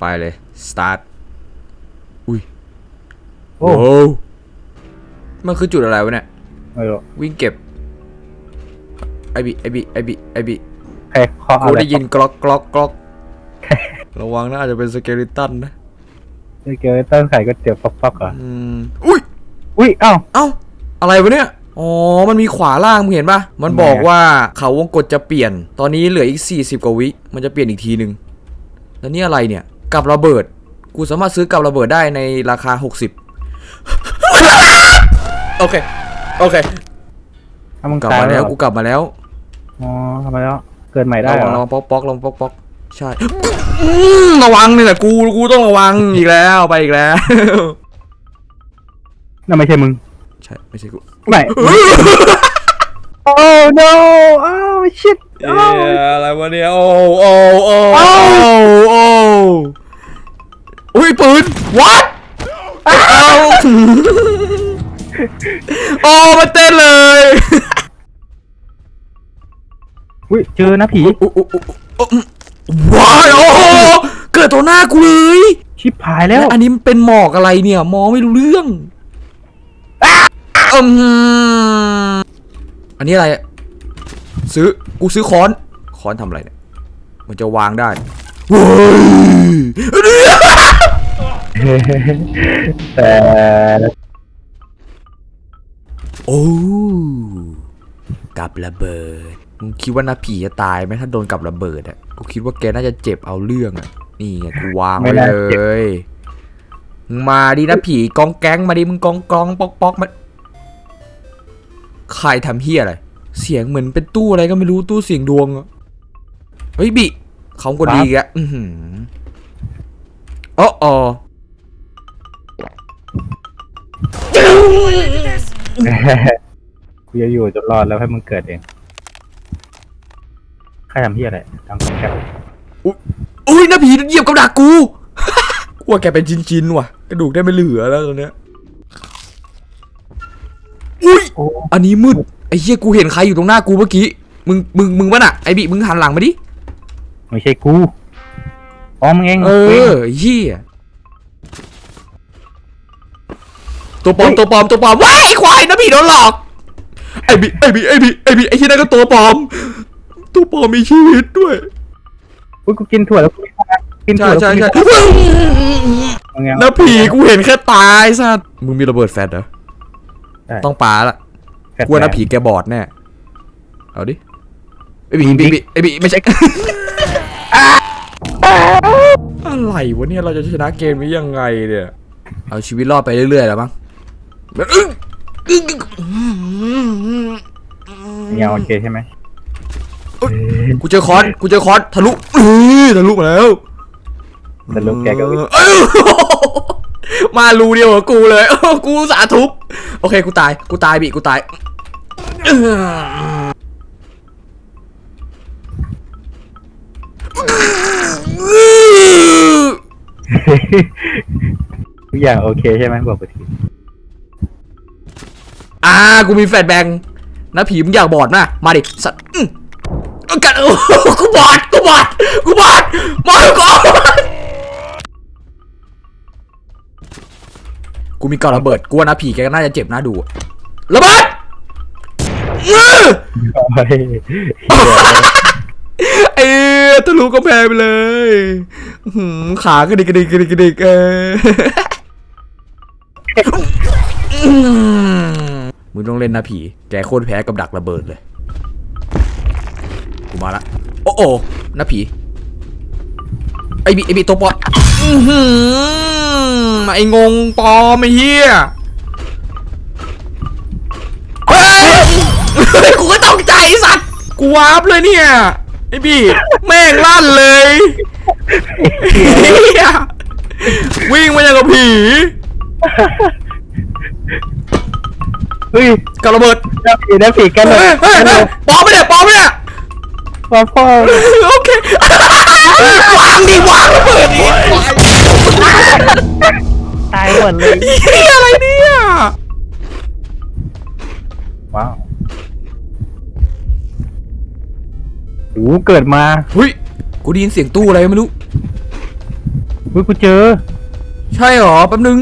ไปเลย start อุ้ยโอ้โอ้มันคือจุดอะไรวะเนี่ยไม่รู้วิ่งเก็บไอบิไอบิไอบิไอบิใครเคาะกูอะไรได้ยินกรอกกรอกกรอกระวังนะอาจจะเป็นสเกลิตันนะเกลต้นไข่ก็เตี๋ยวฟอกๆเหรออืมอุ้ย อุ้ยเอ้า เอ้า อะไรวะเนี่ย อ๋อ มันมีขวาล่างมึงเห็นปะมันบอกว่าเขาวงกดจะเปลี่ยน ตอนนี้เหลืออีก 40 กว่าวิ มันจะเปลี่ยนอีกทีหนึ่งแล้วนี่อะไรเนี่ย กับระเบิด กูสามารถซื้อกับระเบิดได้ในราคา 60 โอเค โอเคถ้ามึงกลับตายมาแล้วเหรอกูกลับมาแล้วอ๋อทำไมแล้ว เกิดใหม่ได้ระเหรวังอระวังป๊อกป๊อกระวังป๊อกป๊อกใช่อืมระวังนี่แหละกูกูต้องระวังอีกแล้วไปอีกแล้ว นั่นไม่ใช่มึง ใช่ไม่ใช่กู ไม่ โอ้ no อ้าว shit เอ๊ะอะไรวะเนี่ยโอ้โอ้โอ้ what เอาโอ้มาเต้นเลยอุ้ยเจอนะผีอุ๊อุ๊อุ๊อุ๊ว้ายโอ้โหเกิดต่อหน้ากูเลยชิบหายแล้ว อันนี้มันเป็นหมอกอะไรเนี่ย มองไม่รู้เรื่องอืมอันนี้อะไรอะซื้อ กูซื้อค้อน ค้อนทำอะไรเนี่ย มันจะวางได้เฮ้ย แต่โอ้กับระเบิดมึงคิดว่านาผีจะตายไหมถ้าโดนกับระเบิดอะกูคิดว่าแกน่าจะเจ็บเอาเรื่องอะนี่ไงกูวางไว้เลยมาดินะผีกองแก๊งมาดิมึงกองกองปอกปอกมาใครทำเฮียอะไร เสียงเหมือนเป็นตู้อะไรก็ไม่รู้ตู้เสียงดวงอะเฮ้ยบิเขาก็ดีอะอือหืออ๋ออ๋อ กูจะอยู่จนรอดแล้วให้มึงเกิดเองใครทำที่อะไรทำแคปอุ้ยนาผีเหยียบกับดักกูกลัวแกเป็นชิ้นๆว่ะ กระดูกได้ไม่เหลือแล้วตอนเนี้ยอุ้ยโอ้อันนี้มืด ไอ้เหี้ยกูเห็นใครอยู่ตรงหน้ากูเมื่อกี้ มึง มึง มึงวะน่ะ ไอ้บิมึงหันหลังมาดิ ไม่ใช่กู อ๋อ มึงเอง เอมึงงอเหี้ย ตัวปลอมตัวปลอมตัวปลอมว้ายไอ้ควายนาผีโดนหลอกไอ้บิไอ้บิไอ้บิไอ้บิไอ้เหี้ยนั่นก็ตัวปลอม ตัวปลอมมีชีวิตด้วยอุ้ยกูกินถั่วแล้วกูไม่ทานกินใช่ถั่วแล้วใช่กูไม่ใช่ทานมึงไงแล้วผีกูเห็นแค่ตายสัตว์มึงมีระเบิดแฟลชเหรอใช่ต้องปาละแฟลชกลัวนะผีแกบอดแน่เอาดิไอบีไอบีไอบีไม่ใช่อะไรวะเนี่ยเราจะชนะเกมนี้ยังไงเนี่ยเอาชีวิตรอดไปเรื่อยๆแล้วมั้ง เงาโอเคใช่ไหมกูเจอคอนกูเจอคอนทะลุเอ้ยทะลุมาแล้วแต่ลูกแกก็วิ่งเอ้ยมารูเดียวกับกูเลยเอ้ากูสาทุบโอเคกูตายกูตายบีกูตายทุกอย่างโอเคใช่ไหมบอกไปที อ่ากูมีแฟลชแบงค์นะผีมึงอยากบอดนะมาดิสัตว์อื้อเอากัดโอ้โหกูบอดกูบอดกูบอดบอดกูกูมีก่อนระเบิดกูว่านะผีแกก็น่าจะเจ็บน่าดูอะระเบิดอื้อโอ้ยเอ้ยทะลุกำแพงไปเลยอื้อหือขากระดิกกระดิกกระดิกกระดิกเอออื้อ มึงต้องเล่นนะผี แกโคตรแพ้กับดักระเบิดเลย กูมาละ โอ้โอ้นะผี ไอบีไอบีตัวปลอมอื้อหือไองงปลอมไอเหี้ยเฮ้ยกูก็ตกใจไอ้สัตว์ กูวาร์ปเลยเนี่ย ไอบีแม่งลั่นเลยเหี้ยวิ่งมาอย่างกับผี เฮ้ยกับระเบิดน้ำผีน้ำผีกันเลเฮ้ยยเฮ้ยเฮ้ยปลอมไปเนี่ยปลอมไปเนี่ยพ่อพ่อโอเควางดิวางระเบิดดิตายหมดเลยเฮียอะไรเนี่ยว้าวโอ้เกิดมาเฮ้ยกูได้ยินเสียงตู้อะไรไม่รู้อุ้ยกูเจอใช่เหรอแป๊บนึง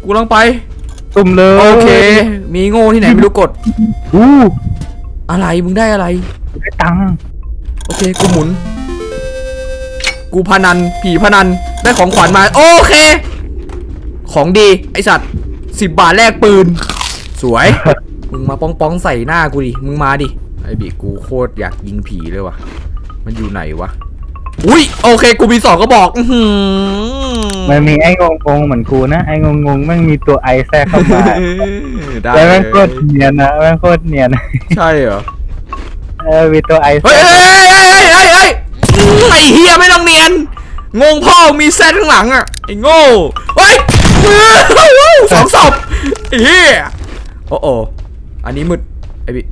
กูกำลังไป ตุ่มเลยโอเค มีโง่ที่ไหนไม่รู้กด อู้อะไรมึงได้อะไร ได้ตังค์โอเค กูหมุน กูพนัน ผีพนัน ได้ของขวัญมา โอเค ของดี ไอสัตว์สิบบาทแลกปืน สวย มึงมาป้องป้องๆใส่หน้ากูดิ มึงมาดิ ไอบีกูโคตรอยากยิงผีเลยว่ะ มันอยู่ไหนวะ อุ้ยโอเค กูมีสองก็บอก อื้อหือมันมีไอ้งงงๆเหมือนกูนะไอ้งงงๆแม่งมีตัวไอแทรกเข้ามาได้แล้วเลแม่ยงโคตรเนียนนะแม่งโคตรเนียนใช่เหรอ เออมีตัวไอแทรเฮ้ยกเฮ้ยเฮ้ยเฮ้ยเฮ้ยเฮ้ยไอ้เฮียไม่ต้องเนียน งงพ่อมีแซดข้างหลังอะไอ้โง่เฮ้ยสองศพไอ้เฮียโอ้โออันนี้มืดไอ้บิ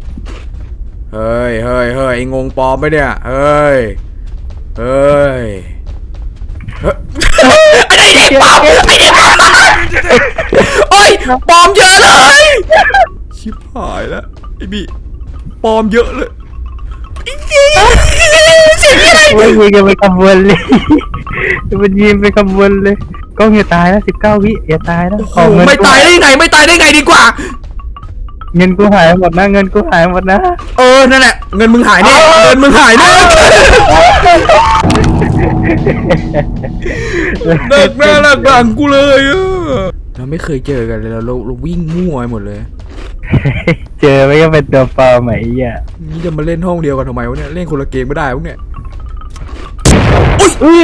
เฮ้ยเฮ้ยเฮ้ยไอ้งงปลอมไปะเนี่ยเฮ้ย เฮ้ยเฮ้ยไอ้เด็กปลอมไอ้เด็กปลอมโอ้ยปลอมเยอะเลย ชิบหายแล้วไอ้บิปลอมเยอะเลยเสียงอะไรโอ้ยยิงกันเป็นขบวนเลยมันยิงเป็นขบวนเลยกล้องอย่าตายนะสิบเก้าวิอย่าตายนะโอ้โหขอเงินไม่กูตายได้ไงไม่ตายได้ไงดีกว่า เงินกูหายหมดนะ เงินกูหายหมดนะ เออ นั่นแหละ เงินมึงหายแน่ เงินมึงหายแน่เด็กแม่หลักหลังกูเลยอะเราไม่เคยเจอกันเลยเราเราเราวิ่งมั่วไปหมดเลย เจอไม่ก็เป็นตัวปลอมไหมไอะนี่จะมาเล่นห้องเดียวกันทำไมวะเนี่ย เล่นคนละเกมไม่ได้วะเนี่ยอุ้ย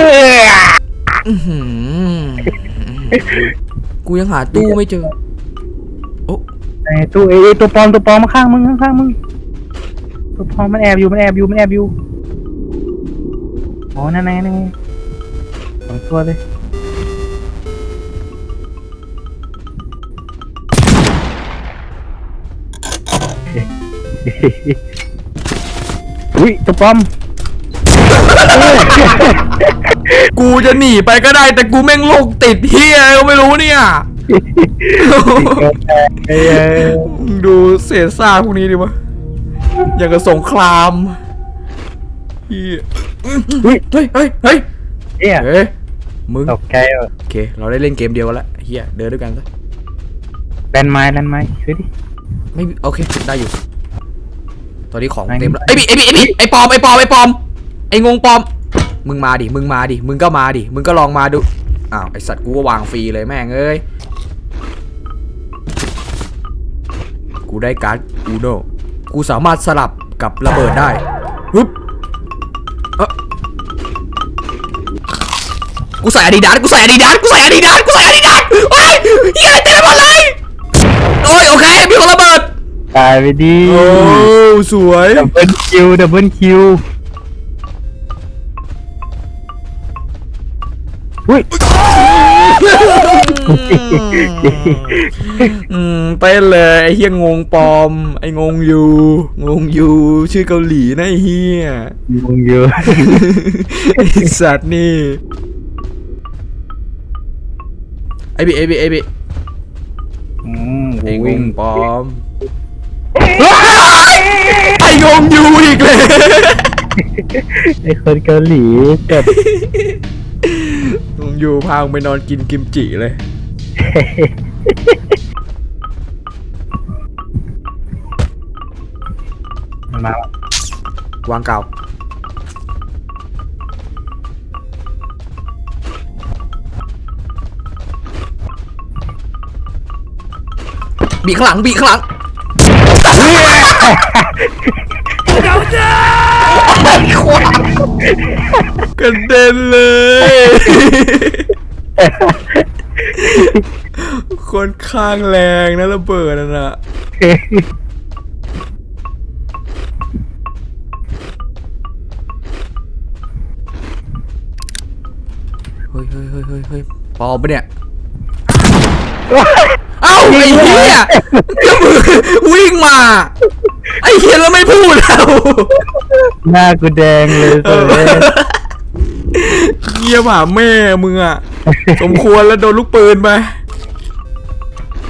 อื้อหือกูยังหาตู้ไม่เจอโอ้ไอ้ ตัวไอ้ตัวปลอมตัวปลอมข้างมึงข้างมึงตัวปลอมมันแอบอยู่มันแอบอยู่มันแอบอยู่อ๋อนั่นไงนั่นไงสองตัวเลยอุ้ยตัวปลอมกูจะหนีไปก็ได้แต่กูแม่งโรคติดเฮียก็ไม่รู้เนี่ย เอ้ยมึงดูเศษซากพวกนี้ดิวะอย่างกับสงครามเฮียอุ้ยเฮ้ยเฮ้ยเฮ้ยเอ๊ะเฮ้ยมึงตกใจว่ะโอเคเราได้เล่นเกมเดียวกันละเฮียเดินด้วยกันซะแลนไม้แลนไม้ช่วยดิ ไม่มีโอเคได้อยู่ ตอนนี้ของไม่เต็มแล้วไอ้บิไอ้บิไอ้บิไอ้ปอมไอ้ปอมไอ้ปอมไอ้งงปอม มึงมาดิมึงมาดิมึงก็มาดิมึงก็ลองมาดูอ้าวไอสัตว์กูก็วางฟรีเลยแม่งเอ้ย กูได้การ์ดอูโนกูสามารถสลับกับระเบิดได้ฮึบเอ้อกูใส่อาดิดาสกูใส่อาดิดาสกูใส่อาดิดาสกูใส่อาดิดาสโอ้ยเฮียเต็มหมดเลยโอ้ยโอเคมีคนระเบิดตายไปดิโอ้สวยดับเบิลคิวดับเบิลคิวอุ้ย อืมเต้นเลยไอ้เฮียงงปลอม ไอ้งงยูงงยูชื่อเกาหลีนะไอ้เฮียงงอยู่ไอ้สัตว์นี่ไอบิไอบิไอบิอืมไอ้งวิ่งงปลอมไอ้งงยูอีกเลยไอ้คนเกาหลีเกิดงงยูพามึงไปนอนกินกิมจิเลย มันมาวางเก่า บีข้างหลังบีข้างหลังกระเด็นเลย คนข้างแรงนะระเบิดนั่นน่ะเฮ้ยเฮ้ยเฮ้ยเฮ้ยเฮ้ยปลอมปะเนี่ย เอ้าไอ้เหี้ยก็มือวิ่งมา ไอ้เหี้ยแล้วไม่พูดแล้วหน้ากูแดงเลยเว้ยเหี้ยหมาแม่มึงอะ สมควรแล้วโดนลูกปืนมา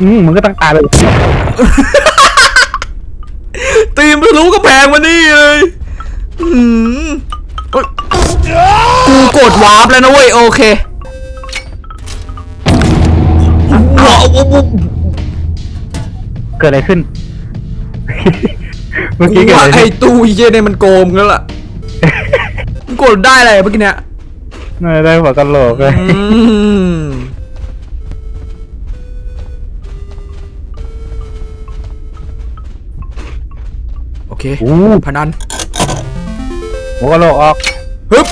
อืมมันก็ต้องตายลยตีมทะลุกระแพงมานี่เลยอืมอ้กูกดวาร์ปแล้วนะเว้ยโอเคว้ว้าวว้เกิดอะไรขึ้น เมื่อกี้เกิดอะไรไอ้ขึ้ตู้เย็นเนี่ยมันโกงแล้วล่ะ กูกดได้อะไรเมื่อกี้เนี่ย น่าได้หัวกะโหลกเลย อืมโอเคอู้พนันหัวกะโหลกออกฮึบ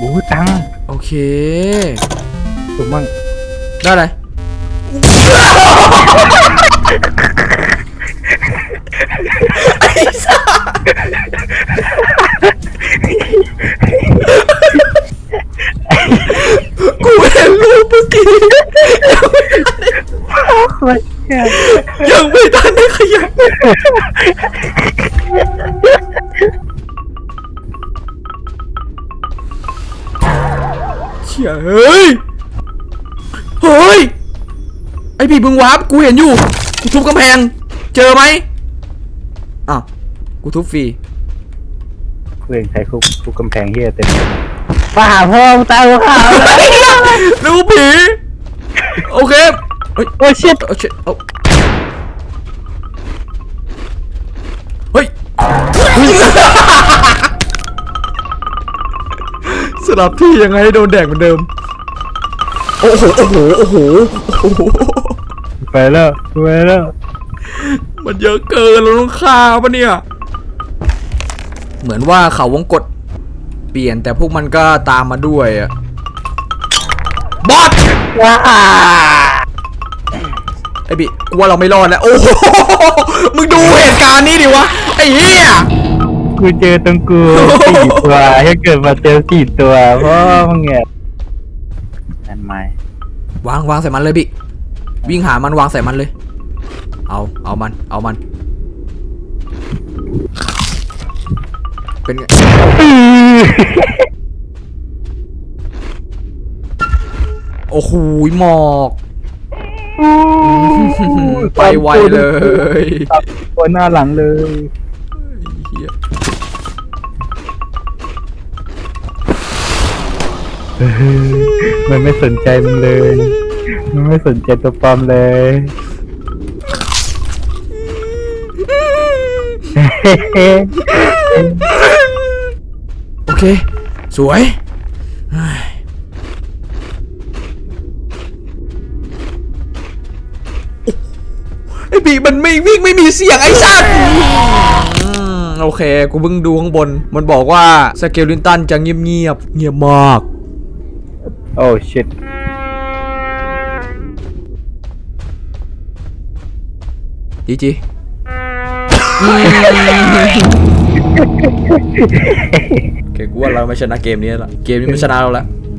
อู้ตังค์โอเค ถูกมั่งได้อะไรไอ้สัส กูเห็นรูปเมื่อกี้ม่ใช่ยังไม่ทันได้ขยับเชี่ยเฮ้ย เฮ้ย ไอพี่มึงวาร์ปกูเห็นอยู่ กูทุบกำแพง เจอไหมอ้าว กูทุบฟรีเวงใช้คุกคุกกำแพงเฮียเต็ม ป่าพ่อมึงตายหัวขาวลยนึกว่าผีโอเคเฮ้ยโอ้ชิตเอาเช็ดเอาเฮ้ยสลับที่ยังไงให้โดนแดกเหมือนเดิม โอ้โหโอ้โหโอ้โหโอ้โหไปแล้วไปแล้วมันเยอะเกินเราต้องฆ่าปะเนี่ย เหมือนว่าเขาวงกด เปลี่ยนแต่พวกมันก็ตามมาด้วยอะบอสว้าไอ้บิกูว่าเราไม่รอดแล้วโอ้โหมึงดูเหตุการณ์นี้ดิวะไอ้เหี้ยกูเจอตรงกูสี่ตัวให้เกิดมาเจอสี่ตัวพ่อมึงเนี่ยนั่นไม้วางวางใส่มันเลยบิวิ่งหามันวางใส่มันเลย เอาเอามัน เอามัน เป็นไง โอ้โหหมอกไปไวเลยตัวหน้าหลังเลยเหี้ยมันไม่สนใจมึงเลย มันไม่สนใจตัวปลอมเลยโอ เค สวยเฮ้ยไอ้บีมันไม่วิ่งไม่มีเสียงไอ้สัตว์อืมโอเค กูเพิ่งดูข้างบน มันบอกว่าสเกลลินตันจะเงียบเงียบๆเงียบมาก โอ้ชิตจีจี โอเคกูว่าเราไม่ชนะเกมนี้แล้วล่ะเกมนี้มันชนะเราแล้ว